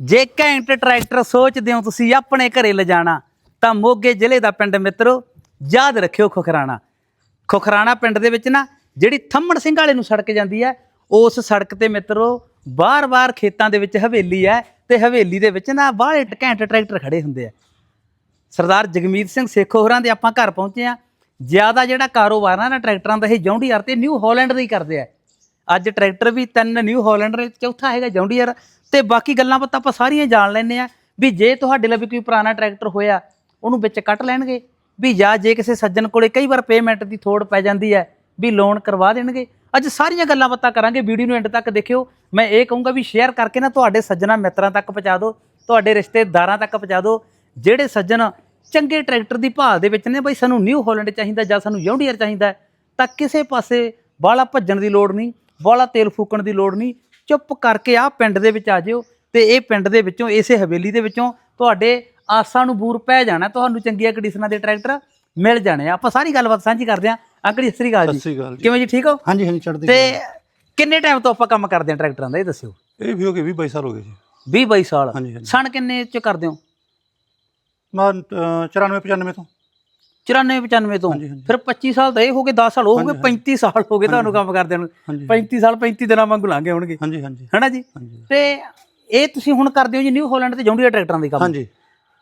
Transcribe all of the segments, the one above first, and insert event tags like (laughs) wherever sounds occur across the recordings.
ਜੇ ਘੈਂਟ ਟਰੈਕਟਰ ਸੋਚਦੇ ਹੋ ਤੁਸੀਂ ਆਪਣੇ ਘਰੇ ਲਿਜਾਣਾ, ਤਾਂ ਮੋਗੇ ਜ਼ਿਲ੍ਹੇ ਦਾ ਪਿੰਡ ਮਿੱਤਰੋ, ਯਾਦ ਰੱਖਿਓ ਖੁਖਰਾਣਾ। ਖੁਖਰਾਣਾ ਪਿੰਡ ਦੇ ਵਿੱਚ ਨਾ, ਜਿਹੜੀ ਥੰਮਣ ਸਿੰਘ ਵਾਲੇ ਨੂੰ ਸੜਕ ਜਾਂਦੀ ਹੈ, ਉਸ ਸੜਕ ਤੇ ਮਿੱਤਰੋ ਬਾਰ-ਬਾਰ ਖੇਤਾਂ ਦੇ ਵਿੱਚ ਹਵੇਲੀ ਹੈ ਤੇ ਹਵੇਲੀ ਦੇ ਵਿੱਚ ਨਾ ਬਾਹਲੇ ਘੈਂਟ ਟਰੈਕਟਰ ਖੜੇ ਹੁੰਦੇ ਆ। ਸਰਦਾਰ ਜਗਮੀਤ ਸਿੰਘ ਸੇਖੋ ਹੋਰਾਂ ਦੇ ਆਪਾਂ ਘਰ ਪਹੁੰਚੇ ਆ ਜ਼ਿਆਦਾ ਜਿਹੜਾ ਕਾਰੋਬਾਰ ਆ ਨਾ ਟਰੈਕਟਰਾਂ ਦਾ, ਇਹ ਜੌਂਡੀਆਰ ਤੇ ਨਿਊ ਹਾਲੈਂਡ ਦਾ ਹੀ ਕਰਦੇ ਆ। ਅੱਜ ਟਰੈਕਟਰ ਵੀ ਤਿੰਨ ਨਿਊ ਹਾਲੈਂਡ ਚੌਥਾ ਹੈਗਾ ਜੌਂਡੀਆਰ ਤੇ ਬਾਕੀ ਗੱਲਾਂ ਬਾਤਾਂ ਆਪਾਂ ਸਾਰੀਆਂ ਜਾਣ ਲੈਂਦੇ ਆ ਵੀ ਜੇ ਤੁਹਾਡੇ ਲਈ ਵੀ ਕੋਈ ਪੁਰਾਣਾ ਟਰੈਕਟਰ ਹੋਇਆ, ਉਹਨੂੰ ਵਿੱਚ ਕੱਟ ਲੈਣਗੇ। ਵੀ ਜਾਂ ਜੇ ਕਿਸੇ ਸੱਜਣ ਕੋਲੇ ਕਈ ਵਾਰ ਪੇਮੈਂਟ ਦੀ ਥੋੜ ਪੈ ਜਾਂਦੀ ਹੈ, ਵੀ ਲੋਨ ਕਰਵਾ ਦੇਣਗੇ। ਅੱਜ ਸਾਰੀਆਂ ਗੱਲਾਂ ਬਾਤਾਂ ਕਰਾਂਗੇ, ਵੀਡੀਓ ਨੂੰ ਐਂਡ ਤੱਕ ਦੇਖਿਓ। ਮੈਂ ਇਹ ਕਹੂੰਗਾ ਵੀ ਸ਼ੇਅਰ ਕਰਕੇ ਨਾ ਤੁਹਾਡੇ ਸੱਜਣਾ ਮਿੱਤਰਾਂ ਤੱਕ ਪਹੁੰਚਾ ਦਿਓ, ਤੁਹਾਡੇ ਰਿਸ਼ਤੇਦਾਰਾਂ ਤੱਕ ਪਹੁੰਚਾ ਦਿਓ, ਜਿਹੜੇ ਸੱਜਣ ਚੰਗੇ ਟਰੈਕਟਰ ਦੀ ਭਾਲ ਦੇ ਵਿੱਚ ਨੇ, ਬਈ ਸਾਨੂੰ ਨਿਊ ਹਾਲੈਂਡ ਚਾਹੀਦਾ ਜਾਂ ਸਾਨੂੰ ਜੌਂਡੀਅਰ ਚਾਹੀਦਾ ਤਾਂ ਕਿਸੇ ਪਾਸੇ ਬਾਲਾ ਭੱਜਣ ਦੀ ਲੋੜ ਨਹੀਂ ਬਾਲਾ ਤੇਲ ਫੂਕਣ ਦੀ ਲੋੜ ਨਹੀਂ ਚੁੱਪ ਕਰਕੇ ਆ ਪਿੰਡ ਦੇ ਵਿੱਚ ਆ ਜਿਓ ਤੇ ਇਹ ਪਿੰਡ ਦੇ ਵਿੱਚੋਂ ਇਸੇ ਹਵੇਲੀ ਦੇ ਵਿੱਚੋਂ ਤੁਹਾਡੇ ਆਸਾਂ ਨੂੰ ਬੂਰ ਪੈ ਜਾਣਾ ਤੁਹਾਨੂੰ ਚੰਗੀਆਂ ਕੰਡੀਸ਼ਨਾਂ ਦੇ ਟਰੈਕਟਰ ਮਿਲ ਜਾਣੇ ਆ। ਆਪਾਂ ਸਾਰੀ ਗੱਲਬਾਤ ਸਾਂਝੀ ਕਰਦੇ ਆਂ ਅੰਕਲ ਜੀ ਸਤਿ ਸ੍ਰੀ ਅਕਾਲ ਜੀ। ਕਿਵੇਂ ਜੀ ਠੀਕ ਹੋ? ਹਾਂਜੀ ਹਾਂਜੀ ਚੜ੍ਹਦੀ ਤੇ ਕਿੰਨੇ ਟਾਈਮ ਤੋਂ ਆਪਾਂ ਕੰਮ ਕਰਦੇ ਆਂ ਟਰੈਕਟਰਾਂ ਦਾ ਇਹ ਦੱਸਿਓ। ਇਹ ਵੀ ਹੋ ਗਏ 20 22 ਸਾਲ ਹੋ ਗਏ ਜੀ। 20 22 ਸਾਲ। ਹਾਂਜੀ ਸਣ ਕਿੰਨੇ ਚ ਕਰਦੇ ਹੋ? ਮੈਂ ਅਹ, 94 95 ਤੋਂ। 94 95 ਤੋਂ। ਫਿਰ 25 ਸਾਲ ਤਾਂ ਇਹ ਹੋ ਗਏ 10 ਸਾਲ ਹੋ ਗਏ ਹਾਂਜੀ, 35 ਸਾਲ ਹੋ ਗਏ ਤੁਹਾਨੂੰ ਕੰਮ ਕਰਦੇ ਨੂੰ। ਹਾਂਜੀ 35 ਸਾਲ 35 ਦਿਨਾਂ ਵਾਂਗੂ ਲੰਘ ਗਏ ਹੋਣਗੇ। ਹਾਂਜੀ ਹਾਂਜੀ। ਹੈਨਾ ਜੀ? ਤੇ ਇਹ ਤੁਸੀਂ ਹੁਣ ਕਰਦੇ ਹੋ ਜੀ ਨਿਊ ਹਾਲੈਂਡ ਤੇ ਜੌਂਡੀਆ ਟਰੈਕਟਰਾਂ ਦੇ ਕੰਮ। ਹਾਂਜੀ।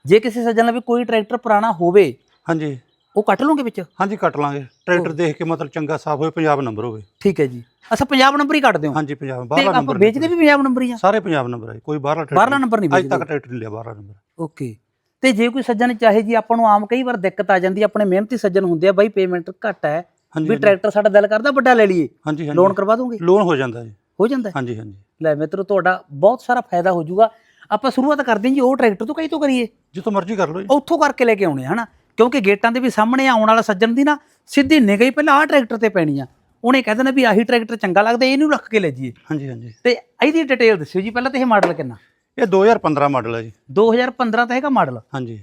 ਜੇ ਕਿਸੇ ਸੱਜਣ ਨਾਲ ਵੀ ਕੋਈ ਟਰੈਕਟਰ ਪੁਰਾਣਾ ਹੋਵੇ ਹਾਂਜੀ। ਉਹ ਕੱਟ ਲਓਗੇ ਵਿੱਚ? ਹਾਂਜੀ ਕੱਟ ਲਾਂਗੇ। ਟਰੈਕਟਰ ਦੇਖ ਕੇ ਮਤਲਬ ਚੰਗਾ ਸਾਫ਼ ਹੋਵੇ ਪੰਜਾਬ ਨੰਬਰ ਹੋਵੇ। ਠੀਕ ਹੈ ਜੀ। ਅੱਛਾ ਪੰਜਾਬ ਨੰਬਰ ਹੀ ਕੱਟ ਦਿਓ ਹਾਂਜੀ ਪੰਜਾਬ ਬਾਹਰਲਾ ਨੰਬਰ ਵੇਚਦੇ ਵੀ ਪੰਜਾਬ ਨੰਬਰ ਹੀ ਆ? ਸਾਰੇ ਪੰਜਾਬ ਨੰਬਰ ਹੈ ਕੋਈ ਬਾਹਰਲਾ ਬਾਹਰਲਾ ਨੰਬਰ ਨਹੀਂ ਅੱਜ ਤੱਕ ਟਰੈਕਟਰ ਨਹੀਂ ਲਿਆ ਬਾਹਰਲਾ ਨੰਬਰ। ਓਕੇ। ਤੇ ਜੇ ਕੋਈ ਸੱਜਣ ਚਾਹੇ ਜੀ ਆਪਾਂ ਨੂੰ ਆਮ ਕਈ ਵਾਰ ਦਿੱਕਤ ਆ ਜਾਂਦੀ ਆਪਣੇ ਮਿਹਨਤੀ ਸੱਜਣ ਹੁੰਦੇ ਆ ਬਾਈ ਪੇਮੈਂਟ ਘੱਟ ਹੈ ਵੀ ਟਰੈਕਟਰ ਸਾਡਾ ਦਿਲ ਕਰਦਾ ਵੱਡਾ ਲੈ ਲਈਏ। ਹਾਂਜੀ ਹਾਂਜੀ। ਲੋਨ ਕਰਵਾ ਦੋਗੇ? ਲੋਨ ਹੋ ਜਾਂਦਾ ਜੀ। ਹੋ ਜਾਂਦਾ? ਹਾਂਜੀ ਹਾਂਜੀ। ਲੈ ਮਿੱਤਰੋ ਤੁਹਾਡਾ ਬਹੁਤ ਸਾਰਾ ਫਾਇਦਾ ਹੋ ਜਾਊਗਾ। ਆਪਾਂ ਸ਼ੁਰੂਆਤ ਕਰਦੇ ਹਾਂ ਜੀ ਉਹ ਟਰੈਕਟਰ ਤੋਂ ਕਈ ਤੋਂ ਕਰੀਏ? ਜਿੱਥੋਂ ਮਰਜ਼ੀ ਕਰ ਲਓ ਜੀ। ਉੱਥੋਂ ਕਰਕੇ ਲੈ ਕੇ ਆਉਣੇ ਹਨਾ? ਕਿਉਂਕਿ ਗੇਟਾਂ ਦੇ ਵੀ ਸਾਹਮਣੇ ਆਉਣ ਵਾਲਾ ਸੱਜਣ ਦੀ ਨਾ ਸਿੱਧੀ ਨਿਗਾਹ ਹੀ ਪਹਿਲਾਂ ਆਹ ਟਰੈਕਟਰ ਤੇ ਪੈਣੀ ਆ। ਉਹਨੇ ਕਹਿ ਦੇਣਾ ਵੀ ਆਹੀ ਟਰੈਕਟਰ ਚੰਗਾ ਲੱਗਦਾ ਇਹਨੂੰ ਰੱਖ ਕੇ ਲੈ ਜਾਈਏ। ਹਾਂਜੀ ਹਾਂਜੀ। ਤੇ ਇਹਦੀ ਡਿਟੇਲ ਦੱਸਿਓ ਜੀ ਪਹਿਲਾਂ ਤੇ ਇਹ ਮਾਡਲ ਕਿੰਨਾ? ਇਹ 2015 ਮਾਡਲ ਹੈ ਜੀ। 2015 ਤਾਂ ਹੈਗਾ ਮਾਡਲ ਹਾਂਜੀ।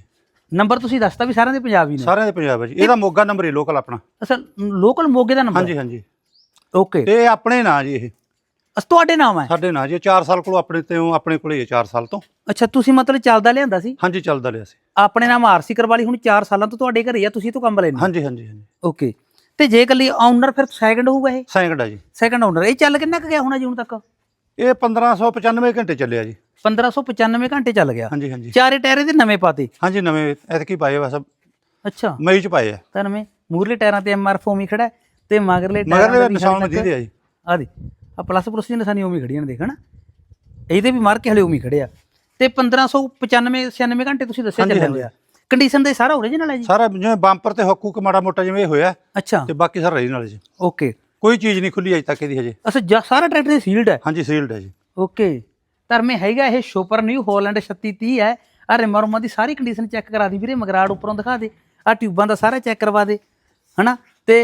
ਨੰਬਰ ਤੁਸੀਂ ਦੱਸਤਾ ਵੀ ਸਾਰਿਆਂ ਦੇ ਪੰਜਾਬ ਨੇ? ਸਾਰਿਆਂ ਦੇ ਪੰਜਾਬ ਹੈ ਜੀ। ਇਹਦਾ ਮੋਗਾ ਨੰਬਰ ਹੀ ਲੋਕਲ ਆਪਣਾ। ਅਸਲ ਲੋਕਲ ਮੋਗੇ ਦਾ ਨੰਬਰ ਹਾਂਜੀ ਹਾਂਜੀ। ਓਕੇ ਤੇ ਇਹ ਆਪਣੇ ਨਾਂ ਜੀ ਇਹ। ਅਸ ਤੁਹਾਡੇ ਨਾਮ ਹੈ ਸਾਡੇ ਨਾਂ ਜੀ 4 ਸਾਲ ਕੋਲੋਂ ਆਪਣੇ ਤੇ ਆਪਣੇ ਕੋਲੇ ਹੀ 4 ਸਾਲ ਤੋਂ। ਅੱਛਾ ਤੁਸੀਂ ਮਤਲਬ ਚੱਲਦਾ ਲਿਆਂਦਾ ਸੀ? ਹਾਂਜੀ ਚੱਲਦਾ ਲਿਆ ਸੀ। ਆਪਣੇ ਨਾਮ ਆਰਸੀ ਕਰਵਾਲੀ ਹੁਣ 4 ਸਾਲਾਂ ਤੋਂ ਤੁਹਾਡੇ ਘਰੇ ਆ ਤੁਸੀਂ ਤੋਂ ਕੰਮ ਲੈਣਾ ਹਾਂਜੀ ਹਾਂਜੀ ਹਾਂਜੀ। ਓਕੇ ਤੇ ਜੇ ਕੱਲੀ ਓਨਰ ਫਿਰ ਸੈਕੰਡ ਹੋਊਗਾ ਇਹ? ਸੈਂਕੜ ਆ ਜੀ। ਸੈਕੰਡ ਓਨਰ ਇਹ ਚੱਲ ਕਿੰਨਾ ਕੁ ਗਿਆ ਹੋਣਾ ਜੀ ਹੁਣ ਤੱਕ? ਇਹ 1595 ਘੰਟੇ ਚੱਲਿਆ ਜੀ। 1595 ਘੰਟੇ ਚੱਲ ਗਿਆ। ਹਾਂਜੀ ਹਾਂਜੀ। ਚਾਰੇ ਟਾਇਰ ਇਹਦੇ ਨਵੇਂ ਪਾਤੇ। ਹਾਂਜੀ ਨਵੇਂ ਐਤਕੀ ਪਾਏ ਬਸ। ਅੱਛਾ। ਮਈ ਚ ਪਾਏ ਆ। ਤਾਂ ਨਵੇਂ ਮੂਰਲੇ ਟਾਇਰਾਂ ਤੇ ਐਮਆਰ ਉਮੀ ਖੜਾ ਤੇ ਮਗਰਲੇ ਮਗਰ ਦੇ ਨਿਸ਼ਾਨ ਮਦੀਦੇ ਆ ਜੀ। ਆ ਦੇ ਆ ਪਲੱਸ ਪਲੱਸ ਦੀ ਨਿਸ਼ਾਨੀ ਉਮੀ ਖੜੀਆਂ ਨੇ ਦੇਖ ਹਨਾ? ਇਹਦੇ ਵੀ ਮਾਰ ਕੇ ਹਲੇ ਉਮੀ ਖੜੇ ਆ। ਤੇ 1595 96 ਘੰਟੇ ਤੁਸੀਂ ਦੱਸਿਆ ਚੱਲਿਆ ਹੋਇਆ ਕੰਡੀਸ਼ਨ ਦੇ ਸਾਰਾ ਓਰੀਜਨਲ ਹੈ ਜੀ? ਸਾਰਾ ਜਿਵੇਂ ਬੰਪਰ ਤੇ ਹੁੱਕੂ ਕ ਮਾੜਾ ਮੋਟਾ ਜਿਵੇਂ ਹੋਇਆ ਅੱਛਾ। ਤੇ ਬਾਕੀ ਸਾਰਾ ਰਹੀ ਨਾਲ ਜੀ। ਓਕੇ ਕੋਈ ਚੀਜ਼ ਨਹੀਂ ਖੁੱਲੀ ਅਜੇ ਤੱਕ ਇਹਦੀ ਹਜੇ। ਅੱਛਾ ਸਾਰਾ ਟਰੈਕਟਰ ਸੀਲਡ ਹੈ? ਹਾਂਜੀ ਸੀਲਡ ਹੈ ਜੀ। ਓਕੇ ਧਰਮੇ ਹੈਗਾ ਇਹ ਸ਼ੋਪਰ ਨਿਊ ਹਾਲੈਂਡ 3630 ਹੈ। ਆ ਰਿਮਾ ਰੁਮਾ ਦੀ ਸਾਰੀ ਕੰਡੀਸ਼ਨ ਚੈੱਕ ਕਰਾ ਦੀ ਵੀਰੇ ਮਗਰਾੜ ਉੱਪਰੋਂ ਦਿਖਾ ਦੇ। ਆ ਟਿਊਬਾਂ ਦਾ ਸਾਰਾ ਚੈੱਕ ਕਰਵਾ ਦੇ ਹਨਾ? ਤੇ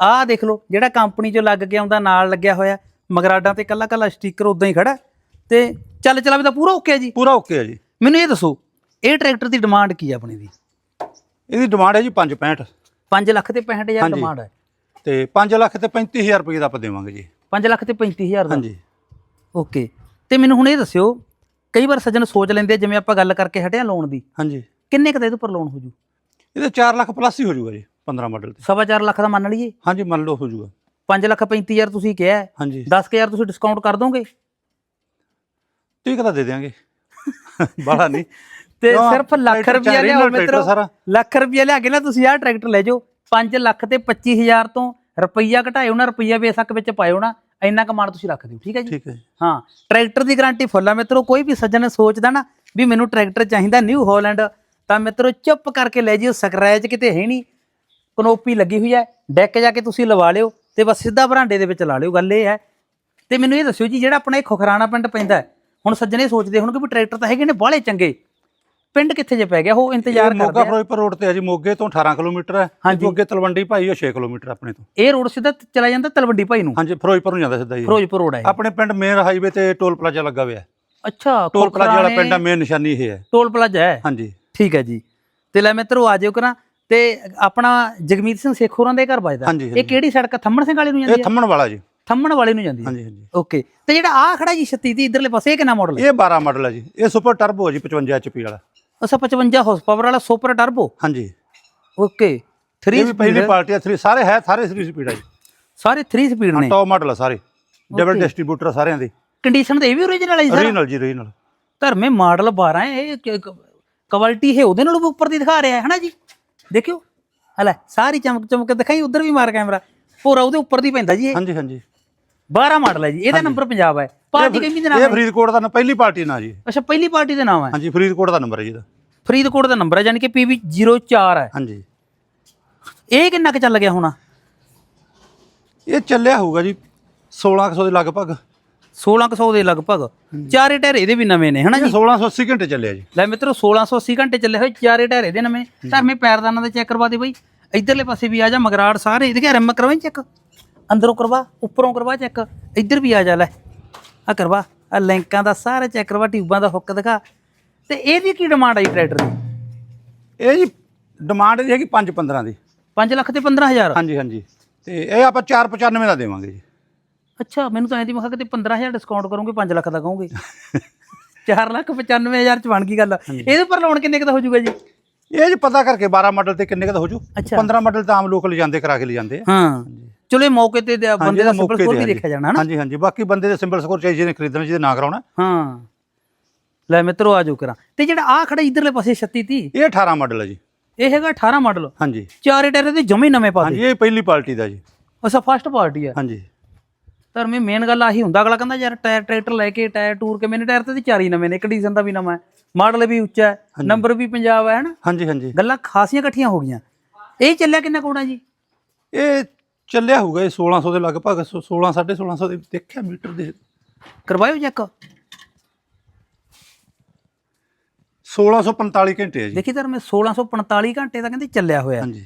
ਆਹ ਦੇਖ ਲਓ ਜਿਹੜਾ ਕੰਪਨੀ ਚੋਂ ਲੱਗ ਕੇ ਆਉਂਦਾ ਨਾਲ ਲੱਗਿਆ ਹੋਇਆ ਮਗਰਾਡਾਂ ਤੇ ਕੱਲਾ ਕੱਲਾ ਸਟicker ਉਦਾਂ ਹੀ ਖੜਾ। ਤੇ ਚੱਲ ਚਲਾਵੇ ਤਾਂ ਪੂਰਾ ਓਕੇ ਹੈ ਜੀ? ਪੂਰਾ ਓਕੇ ਹੈ ਜੀ। ਮੈਨੂੰ ਇਹ ਦੱਸੋ ਇਹ ਟਰੈਕਟਰ ਦੀ ਡਿਮਾਂਡ ਕੀ ਹੈ ਆਪਣੀ ਦੀ? ਇਹਦੀ ਡਿਮਾਂਡ ਹੈ ਜੀ 565 5 ਲੱਖ ਤੇ 65000 ਹਾਂਜੀ। ਡਿਮਾਂਡ ਹੈ। ਤੇ 5 ਲੱਖ ਤੇ 35000 ਰੁਪਏ ਦਾ ਆਪਾਂ ਦੇਵਾਂਗੇ ਜੀ। 5 ਲੱਖ ਤੇ 35000 ਦਾ? ਹਾਂਜੀ। ਓਕੇ ਤੇ ਮੈਨੂੰ ਹੁਣ ਇਹ ਦੱਸਿਓ ਕਈ ਵਾਰ ਸੱਜਣ ਸੋਚ ਲੈਂਦੇ ਆ, ਜਿਵੇਂ ਆਪਾਂ ਗੱਲ ਕਰਕੇ ਹਟਿਆ ਲੋਨ ਦੀ। ਹਾਂਜੀ। ਕਿੰਨੇ ਕੁ ਦਾ ਇਹਦੇ ਉੱਪਰ ਲੋਨ ਹੋ ਜੂ? ਇਹਦੇ 4 ਲੱਖ ਪਲੱਸ ਹੀ ਹੋ ਜਾਊਗਾ ਜੀ 15 ਮਾਡਲ ਤੇ। ਸਵਾ ਚਾਰ ਲੱਖ ਦਾ ਮੰਨ ਲਈਏ? ਹਾਂਜੀ ਮੰਨ ਲਓ ਹੋ ਜਾਊਗਾ 5 ਲੱਖ 35000 ਤੁਸੀਂ ਕਿਹਾ ਹੈ। ਹਾਂਜੀ। 10000 ਤੁਸੀਂ ਡਿਸਕਾਊਂਟ ਕਰ ਦੋਗੇ? ਠੀਕ ਤਾਂ ਦੇ ਦਿਆਂਗੇ? (laughs) ਬਾਹਲਾ ਨਹੀਂ। ਤੇ ਕਿਉਂ? ਸਿਰਫ ਲੱਖ ਟਰੈਕਟਰ ਲਿਆਓ ਟਰੈਕਟਰ ਮਿੱਤਰੋ। ਸਾਰਾ। ਲੱਖ ਰੁਪਇਆ ਲਿਆ ਕੇ ਨਾ ਤੁਸੀਂ ਆਹ ਟਰੈਕਟਰ ਲੈ ਜਾਓ। 5 ਲੱਖ ਤੇ 25000 ਤੋਂ ਰੁਪਈਆ ਘਟਾਇਓ ਨਾ ਰੁਪਈਆ ਬੇਸ਼ੱਕ ਵਿੱਚ ਪਾਇਓ ਨਾ। ਇੰਨਾ ਕਮਾਣ ਤੁਸੀਂ ਰੱਖ ਦਿਓ ਠੀਕ ਹੈ ਜੀ? ਠੀਕ ਹੈ ਜੀ। ਹਾਂ ਟਰੈਕਟਰ ਦੀ ਗਾਰੰਟੀ ਫੁੱਲ ਆ ਮਿੱਤਰੋ ਕੋਈ ਵੀ ਸੱਜਣ ਸੋਚਦਾ ਨਾ ਵੀ ਮੈਨੂੰ ਟਰੈਕਟਰ ਚਾਹੀਦਾ ਨਿਊ ਹਾਲੈਂਡ ਤਾਂ ਮਿੱਤਰੋ ਚੁੱਪ ਕਰਕੇ ਲੈ ਜਿਓ ਸਕ੍ਰੈਚ ਕਿਤੇ ਹੈ ਨਹੀਂ ਕਨੋਪੀ ਲੱਗੀ ਹੋਈ ਹੈ ਡੈਕ ਜਾ ਕੇ ਤੁਸੀਂ ਲਵਾ ਲਿਓ ਤੇ ਬਸ ਸਿੱਧਾ ਬਰਾਂਡੇ ਦੇ ਵਿੱਚ ਲਾ ਲਿਓ ਗੱਲ ਇਹ ਹੈ। ਤੇ ਮੈਨੂੰ ਇਹ ਦੱਸਿਓ ਜੀ ਜਿਹੜਾ ਆਪਣਾ ਇਹ ਖੁਖਰਾਣਾ ਪਿੰਡ ਪੈਂਦਾ ਹੁਣ ਸੱਜਣੇ ਸੋਚਦੇ ਹੋਣਗੇ ਵੀ ਟਰੈਕਟਰ ਤਾਂ ਹੈਗੇ ਨੇ ਬਾਹਲੇ ਚੰਗੇ। ਪਿੰਡ ਕਿੱਥੇ ਜੇ ਪੈ ਗਿਆ ਉਹ ਇੰਤਜ਼ਾਰ ਮੋਗਾ ਕਰਦੇ ਆ। ਫਿਰੋਜ਼ਪੁਰ ਰੋਡ ਤੇ ਹੈ ਜੀ ਮੋਗੇ ਤੋਂ 18 ਕਿਲੋਮੀਟਰ ਹੈ ਹਾਂਜੀ। ਅੱਗੇ ਤਲਵੰਡੀ ਭਾਈ ਉਹ 6 ਕਿਲੋਮੀਟਰ ਆਪਣੇ ਤੋਂ। ਇਹ ਰੋਡ ਸਿੱਧਾ ਚਲਾ ਜਾਂਦਾ ਤਲਵੰਡੀ ਭਾਈ ਨੂੰ? ਹਾਂਜੀ ਫਿਰੋਜ਼ਪੁਰ ਨੂੰ ਜਾਂਦਾ ਸਿੱਧਾ ਜੀ। ਫਿਰੋਜ਼ਪੁਰ ਰੋਡ ਹੈ ਆਪਣੇ ਪਿੰਡ ਮੇਨ ਹਾਈਵੇ ਤੇ ਟੋਲ ਪਲਾਜ਼ਾ ਲੱਗਾ ਹੋਇਆ ਹੈ। ਅੱਛਾ ਟੋਲ ਪਲਾਜ਼ਾ ਵਾਲਾ ਪਿੰਡ ਦਾ ਮੇਨ ਨਿਸ਼ਾਨੀ ਇਹ ਹੈ। ਟੋਲ ਪਲਾਜ਼ਾ ਹੈ? ਹਾਂਜੀ। ਠੀਕ ਹੈ ਜੀ। ਤੇ ਲੈ ਮਿੱਤਰੋ ਆ ਜਿਓ ਕਰਾਂ। ਤੇ ਆਪਣਾ ਜਗਮੀਤ ਸਿੰਘ ਸੇਖ ਹੋਰਾਂ ਦੇ ਘਰ ਵੱਜਦਾ। ਇਹ। ਕਿਹੜੀ ਸੜਕ? ਥੰਮਣ ਸਿੰਘ ਵਾਲੇ ਨੂੰ ਜਾਂਦੀ ਇਹ ਹੈ? ਥੰਮਣ ਵਾਲਾ ਜੀ। ਥੰਮਣ ਵਾਲੇ ਨੂੰ ਜਾਂਦੀ ਹੈ। ਹਾਂਜੀ ਹਾਂਜੀ। ਓਕੇ। ਤੇ ਜਿਹੜਾ ਆ ਖੜਾ ਜੀ 36 ਦੀ ਇਧਰਲੇ ਪਾਸੇ ਇਹ ਕਿੰਨਾ ਮਾਡਲ ਹੈ? ਇਹ 12 ਮਾਡਲ ਹੈ ਜੀ। ਇਹ ਸੁਪਰ ਟਰਬੋ ਹੈ ਜੀ 55 HP ਵਾਲਾ। ਅਸਾ 55 ਹਾਰਸ ਪਾਵਰ ਵਾਲਾ ਸੁਪਰ ਟਰਬੋ ਹਾਂਜੀ। ਓਕੇ 3 ਇਹ ਵੀ ਪਹਿਲੀ ਪਾਰਟੀ ਹੈ 3 ਸਾਰੇ ਹੈ ਸਾਰੇ 3 ਸਪੀਡ ਹੈ ਜੀ। ਸਾਰੇ 3 ਸਪੀਡ ਨੇ? ਟੌਪ ਮਾਡਲ ਹੈ ਸਾਰੇ। ਡਬਲ ਡਿਸਟ੍ਰੀਬਿਊਟਰ ਆ ਸਾਰਿਆਂ ਦੇ। ਕੰਡੀਸ਼ਨ ਤੇ ਇਹ ਵੀ ਓਰੀਜਨਲ ਹੈ ਜੀ ਸਰ ਓਰੀਜਨਲ ਜੀ ਓਰੀਜਨਲ ਧਰਮੇ ਮਾਡਲ 12 ਹੈ ਇਹ ਕੁਆਲਿਟੀ ਹੈ ਉਹਦੇ ਨਾਲੋਂ ਉੱਪਰ ਦੀ ਦਿਖਾ ਰਿਹਾ ਹੈ ਹਨਾ ਜੀ? ਦੇਖਿਓ। ਹਲੇ ਸਾਰੀ ਚਮਕ ਚਮਕ ਕੇ ਦਿਖਾਈ ਉਧਰ ਵੀ ਮਾਰ ਕੈਮਰਾ। ਪੂਰਾ ਉਹਦੇ ਉੱਪਰ ਦੀ ਪੈਂਦਾ ਜੀ ਇਹ। ਹਾਂਜੀ ਹਾਂਜੀ। 12 ਮਾਡਲ ਹੈ ਜੀ ਇਹਦਾ ਨੰਬਰ ਪੰਜਾਬ ਹੈ। ਪਾਰਟੀ ਕਿੰਨੀ ਦੇ ਨਾਮ ਇਹ ਹੈ? ਫਰੀਦਕੋਟ ਦਾ ਨ- ਪਹਿਲੀ ਪਾਰਟੀ ਨਾ ਜੀ। ਅੱਛਾ ਪਹਿਲੀ ਪਾਰਟੀ ਦੇ ਨਾਮ ਹੈ? ਹਾਂਜੀ ਫਰੀਦਕੋਟ ਦਾ ਨੰਬਰ ਹੈ ਜੀ ਇਹਦਾ। ਫਰੀਦਕੋਟ ਦਾ ਨੰਬਰ ਹੈ ਯਾਨੀ ਕਿ PB 04 ਹੈ। ਹਾਂਜੀ। ਇਹ ਕਿੰਨਾ ਕੁ ਚੱਲ ਗਿਆ ਹੋਣਾ? ਇਹ ਚੱਲਿਆ ਹੋਊਗਾ ਜੀ 1600 ਦੇ ਲਗਭਗ। 1600 ਦੇ ਲਗਭਗ। ਚਾਰੇ ਟਾਇਰ ਇਹਦੇ ਵੀ ਨਵੇਂ ਨੇ ਹਨਾ ਇਹ ਜੀ? 1680 ਘੰਟੇ ਚੱਲਿਆ ਜੀ। ਲੈ ਮਿੱਤਰੋ 1680 ਘੰਟੇ ਚੱਲੇ ਹੋਏ ਚਾਰੇ ਟਾਇਰ ਇਹਦੇ ਨਵੇਂ। ਧਰਮੇ ਪੈਰਦਾਨਾਂ ਦੇ ਚੈੱਕ ਕਰਵਾ ਦੇ ਬਈ। ਇਧਰਲੇ ਪਾਸੇ ਵੀ ਆ ਜਾ ਮਗਰਾੜ ਸਾਰੇ। ਇਹਦੇ ਘਰ ਰਿਮ ਕਰਵਾਈ ਚੈੱਕ? ਅੰਦਰੋਂ ਕਰਵਾ ਉੱਪਰੋਂ ਕਰਵਾ ਚੈੱਕ। ਇੱਧਰ ਵੀ ਆ ਜਾ ਲੈ। ਆ ਕਰਵਾ ਆ ਲਿੰਕਾਂ ਦਾ ਸਾਰਾ ਚੈੱਕ ਕਰਵਾ ਟਿਊਬਾਂ ਦਾ ਹੁੱਕ ਦਿਖਾ। ਤੇ ਇਹਦੀ ਕੀ ਡਿਮਾਂਡ ਆਈ ਟਰੈਕਟਰ ਦੀ? ਇਹ ਜੀ ਡਿਮਾਂਡ ਇਹਦੀ ਹੈਗੀ 515 ਦੀ। 5 ਲੱਖ ਤੇ 15000 ਹਾਂਜੀ ਹਾਂਜੀ। ਤੇ ਇਹ ਆਪਾਂ 495 ਦਾ ਦੇਵਾਂਗੇ ਜੀ। ਅੱਛਾ ਮੈਨੂੰ ਤਾਂ ਐਂ ਦੀ ਮੈਂ ਕਿਹਾ ਕਿਤੇ 15000 ਡਿਸਕਾਊਂਟ ਕਰੋਗੇ 5 ਲੱਖ ਦਾ ਕਹੋਗੇ। 4 ਲੱਖ 95000 ਚ ਬਣ ਗਈ ਗੱਲ। ਇਹਦੇ ਪਰ ਲੋਨ ਕਿੰਨੇ ਕੁ ਦਾ ਹੋ ਜਾਊਗਾ ਜੀ? ਇਹ ਜੀ ਪਤਾ ਕਰਕੇ 12 ਮਾਡਲ ਤੇ ਕਿੰਨੇ ਕੁ ਦਾ ਹੋ ਜੂ। ਅੱਛਾ। 15 ਮਾਡਲ ਤਾਂ ਆਮ ਲੋਕ ਲਿਜਾਂਦੇ ਕਰਾ ਕੇ ਲਿਜਾਂਦੇ ਆ। ਹਾਂ। ਚਲੋ ਇਹ ਮੌਕੇ ਤੇ ਬੰਦੇ ਦਾ ਮੌਕੇ ਸਕੋਰ ਤੇ ਵੀ। ਦੇਖਿਆ ਜਾਣਾ ਹਨਾ। ਹਾਂਜੀ ਹਾਂਜੀ ਬਾਕੀ ਬੰਦੇ ਦੇ ਸਿੰਬਲ ਸਕੋਰ ਚਾਹੀਦੇ ਜਿਹਨੇ ਖਰੀਦਣਾ ਜਿਹਦੇ ਨਾ ਕਰਾਉਣਾ। ਹਾਂ। ਲੈ ਮਿੱਤਰੋ ਆ ਜਾਓ ਕਰਾਂ ਤੇ ਜਿਹੜਾ ਆ ਖੜਾ ਇਧਰਲੇ ਪਾਸੇ 36 ਤੀ ਇਹ 18 ਮਾਡਲ ਹੈ ਜੀ। ਇਹ ਹੈਗਾ 18 ਮਾਡਲ ਹਾਂਜੀ। ਚਾਰੇ ਟਾਇਰ ਦੇ ਜਮੇ ਨਵੇਂ ਪਾ ਹਾਂਜੀ ਇਹ ਪਹਿਲੀ ਪਾਰਟੀ ਦਾ ਜੀ। ਅੱਛਾ ਫਸਟ ਪਾਰਟੀ ਆ। ਹਾਂਜੀ। ਪਰ ਮੈਂ ਮੇਨ ਗੱਲ ਆਹੀ ਹੁੰਦਾ। ਅਗਲਾ ਕਹਿੰਦਾ ਯਾਰ ਟਾਇਰ ਟਰੈਕਟਰ ਲੈ ਕੇ ਟਾਇਰ ਟੂਰ ਕੇ ਮੈਨੇ ਟਾਇਰ ਤੇ ਚਾਰ ਹੀ ਨਵੇਂ ਨੇ। ਕੰਡੀਸ਼ਨ ਦਾ ਵੀ ਨਵਾਂ ਹੈ। ਮਾਡਲ ਵੀ ਉੱਚਾ ਹੈ। ਨੰਬਰ ਵੀ ਪੰਜਾਬ ਹੈ ਹਨਾ। ਹਾਂਜੀ ਹਾਂਜੀ। ਗੱਲਾਂ ਖਾਸੀਆਂ ਇਕੱਠੀਆਂ ਹੋ ਗਈਆਂ। ਇਹ ਚੱਲਿਆ ਕਿੰਨਾ ਕੋਣਾ ਜੀ? ਇਹ ਚੱਲਿਆ ਹੋਊਗਾ ਇਹ 1600 ਦੇ ਲਗਭਗ 16 1650 ਦੇ ਦੇਖਿਆ ਮੀਟਰ ਦੇ। ਕਰਵਾਇਓ ਚੈੱਕ। 1645 ਘੰਟੇ ਹੈ ਜੀ। ਦੇਖੀ ਤਾਂ ਮੈਂ 1645 ਘੰਟੇ ਦਾ ਕਹਿੰਦੇ ਚੱਲਿਆ ਹੋਇਆ। ਹਾਂਜੀ।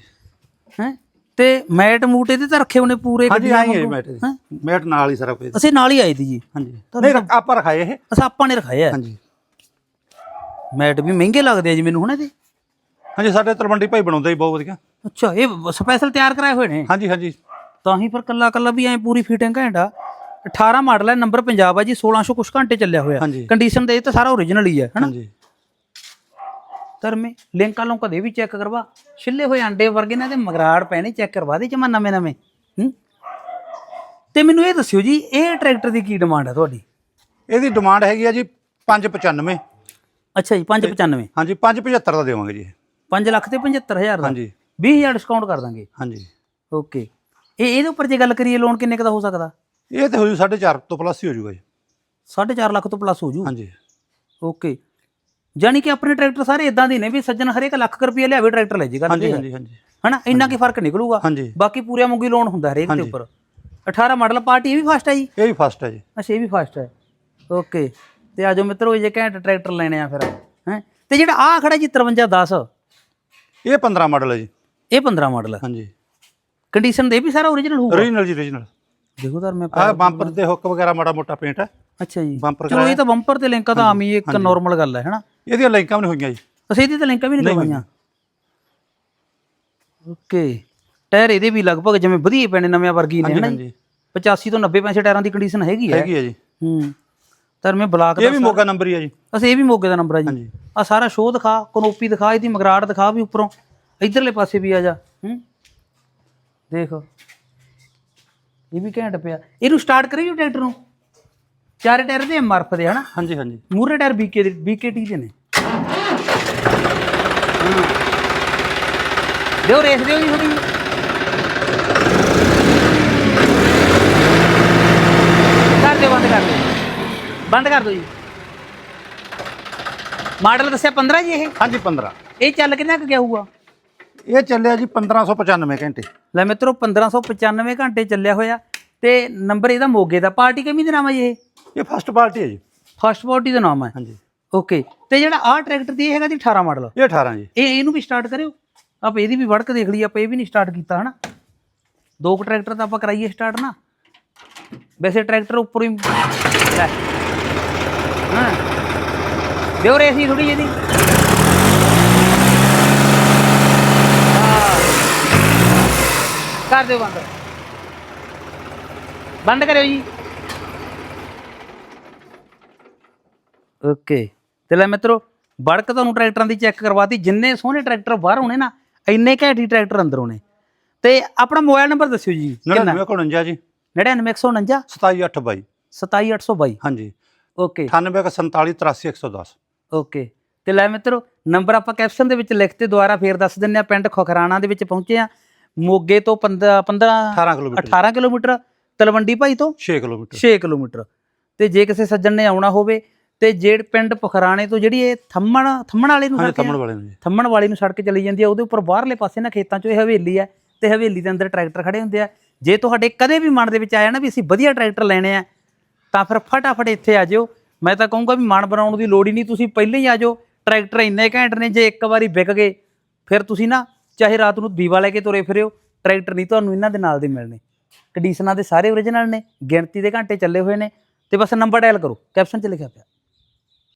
ਹੈ? ਤੇ ਮੈਟ ਮੂਟ ਇਹਦੇ ਤਾਂ ਰੱਖੇ ਹੋਣੇ ਪੂਰੇ ਹਾਂਜੀ ਆਈ ਹੈ। ਮੈਟ? ਮੈਟ ਨਾਲ ਹੀ ਸਾਰਾ ਕੁਝ। ਅਸੀਂ ਨਾਲ ਹੀ ਆਏ ਸੀ ਜੀ। ਹਾਂਜੀ। ਨਹੀਂ ਆਪਾਂ ਰਖਾਏ ਇਹ। ਅਸਾਂ ਆਪਾਂ ਨੇ ਰਖਾਇਆ ਹਾਂਜੀ। ਮੈਟ ਵੀ ਮਹਿੰਗੇ ਲੱਗਦੇ ਆ ਜੀ ਮੈਨੂੰ ਹੁਣ ਇਹਦੇ। ਹਾਂਜੀ ਸਾਡੇ ਤਲਵੰਡੀ ਭਾਈ ਬਣਾਉਂਦਾ ਬਹੁਤ ਵਧੀਆ। ਅੱਛਾ ਇਹ ਸਪੈਸ਼ਲ ਤਿਆਰ ਕਰਾਏ ਹੋਏ ਨੇ? ਹਾਂਜੀ ਹਾਂਜੀ। ਤਾਂ ਹੀ ਫਿਰ ਕੱਲਾ ਕੱਲਾ ਵੀ ਐ ਪੂਰੀ ਫਿਟਿੰਗ ਘੈਂਟਾ 18 ਮਾਡਲ ਹੈ ਨੰਬਰ ਪੰਜਾਬ ਆ ਜੀ 1600 ਕੁਛ ਘੰਟੇ ਚੱਲਿਆ ਹੋਇਆ। ਹਾਂਜੀ। ਕੰਡੀਸ਼ਨ ਤੇ ਇਹ ਤਾਂ ਸਾਰਾ ਓਰੀਜਨਲ ਹੀ ਹੈ ਹਨਾ? ਹਾਂਜੀ। ਧਰਮੇ ਲਿੰਕਾਂ ਲੋਕਾਂ ਦੇ ਵੀ ਚੈੱਕ ਕਰਵਾ। ਛਿੱਲੇ ਹੋਏ ਅੰਡੇ ਵਰਗੇ ਨੇ ਤੇ ਮਗਰਾੜ ਪੈਣੇ ਚੈੱਕ ਕਰਵਾ ਦੇ ਜਮਾ ਨਵੇਂ ਨਵੇਂ। ਹੂੰ? ਤੇ ਮੈਨੂੰ ਇਹ ਦੱਸਿਓ ਜੀ ਇਹ ਟਰੈਕਟਰ ਦੀ ਕੀ ਡਿਮਾਂਡ ਹੈ ਤੁਹਾਡੀ? ਇਹਦੀ ਡਿਮਾਂਡ ਹੈਗੀ ਆ ਜੀ 595 ਅੱਛਾ ਜੀ 595 ਹਾਂਜੀ 575 ਦਾ ਦੇਵਾਂਗੇ ਜੀ 5 ਲੱਖ ਤੇ 75000 ਦਾ। ਹਾਂਜੀ। 20000 ਡਿਸਕਾਊਂਟ ਕਰ ਦਾਂਗੇ। ਹਾਂਜੀ। ਓਕੇ। ਇਹ ਇਹਦੇ ਉੱਪਰ ਜੇ ਗੱਲ ਕਰੀਏ ਲੋਨ ਕਿੰਨੇ ਕੁ ਦਾ ਹੋ ਸਕਦਾ? ਇਹ ਤੇ ਹੋ ਜੂ 4.5 ਤੋਂ ਪਲੱਸ ਹੀ ਹੋ ਜੂਗਾ ਜੀ। 4.5 ਲੱਖ ਤੋਂ ਪਲੱਸ ਹੋ ਜੂ? ਹਾਂਜੀ। ਓਕੇ ਜਾਨੀ ਕਿ ਆਪਣੇ ਟਰੈਕਟਰ ਸਾਰੇ ਇਦਾਂ ਦੇ ਨੇ ਵੀ ਸੱਜਣ ਹਰੇਕ ਲੱਖ ਰੁਪਏ ਲਿਆਵੇ ਟਰੈਕਟਰ ਲੈ ਜੀ ਗੱਲ ਹਾਂਜੀ। ਹਾਂਜੀ ਹਾਂਜੀ। ਹਨਾ? ਇੰਨਾ ਕੀ ਫ਼ਰਕ ਨਿਕਲੂਗਾ? ਹਾਂਜੀ। ਬਾਕੀ ਪੂਰਿਆ ਮੁੰਗੀ ਲੋਨ ਹੁੰਦਾ ਹਰੇਕ ਦੇ ਉੱਪਰ। 18 ਮਾਡਲ ਪਾਰਟੀ ਇਹ ਵੀ ਫਾਸਟ ਹੈ ਜੀ? ਇਹ ਵੀ ਫਸਟ ਹੈ ਜੀ। ਅੱਛਾ ਇਹ ਵੀ ਫਾਸਟ ਹੈ ਓਕੇ ਤੇ ਆਜੋ ਮਿੱਤਰੋ ਜੇ ਘੈਂਟ ਟਰੈਕਟਰ ਲੈਣੇ ਆ ਫਿਰ ਹੈ? ਤੇ ਜਿਹੜਾ ਆ ਖੜਾ ਜੀ 5310 ਇਹ 15 ਮਾਡਲ ਹੈ ਜੀ। ਇਹ 15 ਮਾਡਲ ਹੈ ਹਾਂਜੀ। ਕੰਡੀਸ਼ਨ ਦੇ ਵੀ ਸਾਰਾ ਓਰੀਜਨਲ ਹੋਊਗਾ? ਓਰੀਜਨਲ ਜੀ ਓਰੀਜਨਲ ਦੇਖੋ ਤਾਂ ਮੈਂ ਆਹ ਬੰਪਰ ਤੇ ਹੁੱਕ ਵਗੈਰਾ ਮਾੜਾ ਮੋਟਾ ਪੇਂਟ ਹੈ। ਅੱਛਾ ਜੀ। ਬੰਪਰ ਚਲੋ ਇਹ ਤਾਂ ਬੰਪਰ ਤੇ ਲਿੰਕਾਂ ਤਾਂ ਆਮ ਹੀ ਇੱਕ ਨਾਰਮਲ ਗੱਲ ਹੈ ਹਨਾ? ਇਹਦੀਆਂ ਲਾਈਕਾਂ ਵੀ ਨਹੀਂ ਹੋਈਆਂ ਜੀ। ਅਸੀਂ ਇਹਦੀ ਤਾਂ ਲਿੰਕਾਂ ਵੀ ਨਹੀਂ ਕਰਵਾਈਆਂ? ਓਕੇ। ਟਾਇਰ ਇਹਦੇ ਵੀ ਲਗਭਗ ਜਿਵੇਂ ਵਧੀਆ ਪੈਣੇ ਨਵੇਂ ਵਰਗੀ ਨੇ ਹਨਾ ਜੀ? ਹਾਂਜੀ। 85 ਤੋਂ 90 ਪੈਸੇ ਟਾਇਰਾਂ ਦੀ ਕੰਡੀਸ਼ਨ ਹੈਗੀ ਹੈ। ਹੈਗੀ ਹੈ ਜੀ। ਹੂੰ। ਤਾਂ ਮੈਂ ਬਲਾਕ ਇਹ ਵੀ ਮੋਗਾ ਨੰਬਰ ਹੀ ਹੈ ਜੀ। ਅਸੀਂ ਇਹ ਵੀ ਮੋਗੇ ਦਾ ਨੰਬਰ ਆ ਜੀ। ਆ ਸਾਰਾ ਸ਼ੋਅ ਦਿਖਾ ਕਨੋਪੀ ਦਿਖਾ ਇਹਦੀ ਮਗਰਾੜ ਦਿਖਾ ਵੀ ਉੱਪਰੋਂ। ਇਧਰਲੇ ਪਾਸੇ ਵੀ ਆ ਜਾ। ਹੂੰ। ਦੇਖ। ਇਹ ਵੀ ਘੈਂਟ ਪਿਆ। ਇਹਨੂੰ ਸਟਾਰਟ ਕਰੀਓ ਟਰੈਕਟਰ ਨੂੰ? ਚਾਰੇ ਟਾਇਰ ਦੇ ਐਮਆਰਐਫ ਦੇ ਹਨਾ? ਹਾਂਜੀ ਹਾਂਜੀ। ਮੂਰੇ ਟਾਇਰ ਬੀਕੇ ਦੇ ਬੀਕੇਟੀ ਦੇ ਨੇ। ਦਿਓ ਰੇਸ ਦਿਓ ਜੀ ਥੋੜੀ ਕਰ ਦਿਓ ਬੰਦ ਕਰ ਦਿਓ। ਬੰਦ ਕਰ ਦਿਓ ਜੀ। ਮਾਡਲ ਦੱਸਿਆ 15 ਜੀ ਇਹ? ਹਾਂਜੀ 15 ਇਹ ਚੱਲ ਕਿੰਨਾ ਕੁ ਗਿਆ ਹੋਊਗਾ? ਇਹ ਚੱਲਿਆ ਜੀ 1595 ਘੰਟੇ। ਲੈ ਮਿੱਤਰੋ 1595 ਘੰਟੇ ਚੱਲਿਆ ਹੋਇਆ ਤੇ ਨੰਬਰ ਇਹਦਾ ਮੋਗੇ ਦਾ ਪਾਰਟੀ ਕਿੰਨੀ ਦਾ ਨਾਮ ਹੈ ਜੀ ਇਹ? ਇਹ ਫਸਟ ਪਾਰਟੀ ਹੈ ਜੀ। ਫਸਟ ਪਾਰਟੀ ਦਾ ਨਾਮ ਹੈ ਹਾਂਜੀ। ਓਕੇ ਤੇ ਜਿਹੜਾ ਆਹ ਟਰੈਕਟਰ ਦੀ ਇਹ ਹੈਗਾ ਜੀ 18 ਮਾਡਲ। ਇਹ 18 ਜੀ। ਇਹ ਇਹਨੂੰ ਵੀ ਸਟਾਰਟ ਕਰਿਓ। ਆਪਾਂ ਇਹਦੀ ਵੀ ਵੜਕ ਦੇਖ ਲਈ ਆਪਾਂ ਇਹ ਵੀ ਨਹੀਂ ਸਟਾਰਟ ਕੀਤਾ ਹਨਾ? ਦੋ ਕੁ ਟਰੈਕਟਰ ਤਾਂ ਆਪਾਂ ਕਰਾਈਏ ਸਟਾਰਟ ਨਾ। ਵੈਸੇ ਟਰੈਕਟਰ ਉੱਪਰ ਹੀ ਲੈ। ਹਾਂ। ਦਿਓ ਰੇਸ ਹੀ ਥੋੜੀ ਜਿਹੀ ਕਰ ਦਿਓ ਬੰਦ। ਬੰਦ ਕਰਿਓ ਜੀ। ਓਕੇ। ਤੇ ਲੈ ਮਿੱਤਰੋ ਬੜਕ ਤੁਹਾਨੂੰ ਟਰੈਕਟਰਾਂ ਦੀ ਚੈੱਕ ਕਰਵਾਤੀ। ਜਿੰਨੇ ਸੋਹਣੇ ਟਰੈਕਟਰ ਬਾਹਰ ਹੋਣੇ ਨਾ ਇੰਨੇ ਘੈਂਟ ਹੀ ਟਰੈਕਟਰ ਅੰਦਰ ਹੋਣੇ। ਤੇ ਆਪਣਾ ਮੋਬਾਈਲ ਨੰਬਰ ਦੱਸਿਓ ਜੀ ਕਿੰਨਾ? 9949 ਜੀ। 99149 27822 27822 ਹਾਂਜੀ। ਓਕੇ। 9847483110 ਓਕੇ। ਤੇ ਲੈ ਮਿੱਤਰੋ ਨੰਬਰ ਆਪਾਂ ਕੈਪਸ਼ਨ ਦੇ ਵਿੱਚ ਲਿਖ ਤੇ ਦੁਬਾਰਾ ਫੇਰ ਦੱਸ ਦਿੰਨੇ ਆ। ਪਿੰਡ ਖੋਖਰਾਣਾ ਦੇ ਵਿੱਚ ਪਹੁੰਚੇ ਆ। ਮੋਗੇ ਤੋਂ 15 15 18 ਕਿਲੋਮੀਟਰ। 18 ਕਿਲੋਮੀਟਰ ਤਲਵੰਡੀ ਭਾਈ ਤੋਂ 6 ਕਿਲੋਮੀਟਰ। 6 ਕਿਲੋਮੀਟਰ। ਤੇ ਜੇ ਕਿਸੇ ਸੱਜਣ ਨੇ ਆਉਣਾ ਹੋਵੇ ਤੇ ਜੇੜ ਪਿੰਡ ਪੁਖਰਾਣੇ ਤੋਂ ਜਿਹੜੀ ਇਹ ਥੰਮਣ ਥੰਮਣ ਵਾਲੇ ਨੂੰ ਸੜਕ ਹੈ ਤਮਣ ਵਾਲੇ ਨੂੰ ਥੰਮਣ ਵਾਲੀ ਨੂੰ ਸੜਕ ਚਲੀ ਜਾਂਦੀ ਹੈ ਉਹਦੇ ਉੱਪਰ ਬਾਹਰਲੇ ਪਾਸੇ ਨਾ ਖੇਤਾਂ 'ਚੋਂ ਇਹ ਹਵੇਲੀ ਹੈ ਤੇ ਹਵੇਲੀ ਦੇ ਅੰਦਰ ਟਰੈਕਟਰ ਖੜੇ ਹੁੰਦੇ ਆ। ਜੇ ਤੁਹਾਡੇ ਕਦੇ ਵੀ ਮਨ ਦੇ ਵਿੱਚ ਆਇਆ ਨਾ ਵੀ ਅਸੀਂ ਵਧੀਆ ਟਰੈਕਟਰ ਲੈਣੇ ਆ ਤਾਂ ਫਿਰ ਫਟਾਫਟ ਇੱਥੇ ਆ ਜਿਓ। ਮੈਂ ਤਾਂ ਕਹੂੰਗਾ ਵੀ ਮਨ ਬਣਾਉਣ ਦੀ ਲੋੜ ਹੀ ਨਹੀਂ ਤੁਸੀਂ ਪਹਿਲਾਂ ਹੀ ਆ ਜਾਓ। ਟਰੈਕਟਰ ਇੰਨੇ ਘੈਂਟ ਨੇ ਜੇ ਇੱਕ ਵਾਰੀ ਵਿਕ ਗਏ ਫਿਰ ਤੁਸੀਂ ਨਾ ਚਾਹੇ ਰਾਤ ਨੂੰ ਦੀਵਾ ਲੈ ਕੇ ਤੁਰੇ ਫਿਰਿਓ ਟਰੈਕਟਰ ਨਹੀਂ ਤੁਹਾਨੂੰ ਇਹਨਾਂ ਦੇ ਨਾਲ ਦੇ ਮਿਲਣੇ। ਕੰਡੀਸ਼ਨਾਂ ਦੇ ਸਾਰੇ ਓਰੀਜਨਲ ਨੇ, ਗਿਣਤੀ ਦੇ ਘੰਟੇ ਚੱਲੇ ਹੋਏ ਨੇ, ਤੇ ਬਸ ਨੰਬਰ ਡਾਇਲ ਕਰੋ ਕੈਪਸ਼ਨ 'ਚ ਲਿਖਿਆ ਪਿਆ।